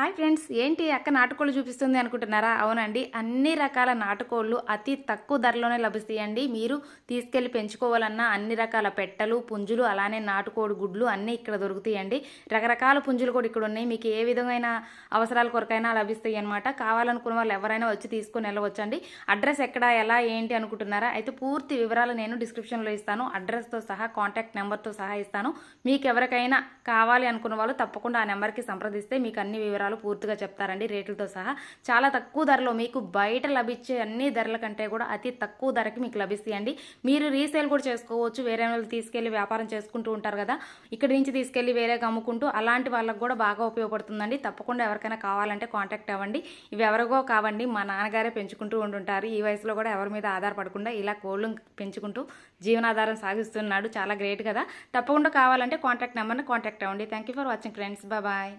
Hi friends ఏంటి అక్క నాటుకోళ్ళు చూపిస్తుంది అనుకుంటున్నారా? అవునండి అన్ని రకాల నాటుకోళ్ళు అతి తక్కువ ధరలోనే లభిస్తాయండి. మీరు తీసుకెళ్ళి పెంచుకోవాలన్నా అన్ని రకాల పెట్టలు పుంజులు అలానే నాటుకోడి గుడ్లు అన్నీ ఇక్కడ దొరుకుతాయండి. రకరకాల పుంజులు కూడా ఇక్కడ ఉన్నాయి. మీకు ఏ విధమైన అవసరాల కొరకైనా లభిస్తాయి అనమాట కావాలనుకున్న వాళ్ళు ఎవరైనా వచ్చి తీసుకొని వెళ్ళవచ్చండి. అడ్రస్ ఎక్కడ ఎలా ఏంటి అనుకుంటున్నారా? అయితే పూర్తి వివరాలు నేను డిస్క్రిప్షన్లో ఇస్తాను. అడ్రస్తో సహా కాంటాక్ట్ నెంబర్తో సహా ఇస్తాను. మీకు ఎవరికైనా కావాలి అనుకున్న వాళ్ళు తప్పకుండా ఆ నెంబర్కి సంప్రదిస్తే మీకు అన్ని వివరాలు పూర్తిగా చెప్తారండి రేట్లతో సహా. చాలా తక్కువ ధరలో మీకు బయట లభించే అన్ని ధరల కంటే కూడా అతి తక్కువ ధరకి మీకు లభిస్తాయండి మీరు రీసేల్ కూడా చేసుకోవచ్చు వేరే వాళ్ళు తీసుకెళ్ళి వ్యాపారం చేసుకుంటూ ఉంటారు కదా. ఇక్కడి నుంచి తీసుకెళ్ళి వేరేగా అమ్ముకుంటూ అలాంటి వాళ్ళకి కూడా బాగా ఉపయోగపడుతుందండి. తప్పకుండా ఎవరికైనా కావాలంటే కాంటాక్ట్ అవ్వండి. ఇవి ఎవరిగో కావండి మా నాన్నగారే పెంచుకుంటూ ఉంటుంటారు ఈ వయసులో కూడా ఎవరి మీద ఆధారపడకుండా ఇలా కోళ్ళు పెంచుకుంటూ జీవనాధారం సాగిస్తున్నాడు. చాలా గ్రేట్ కదా. తప్పకుండా కావాలంటే కాంటాక్ట్ నెంబర్ని కాంటాక్ట్ అవ్వండి. Thank you for watching friends. Bye.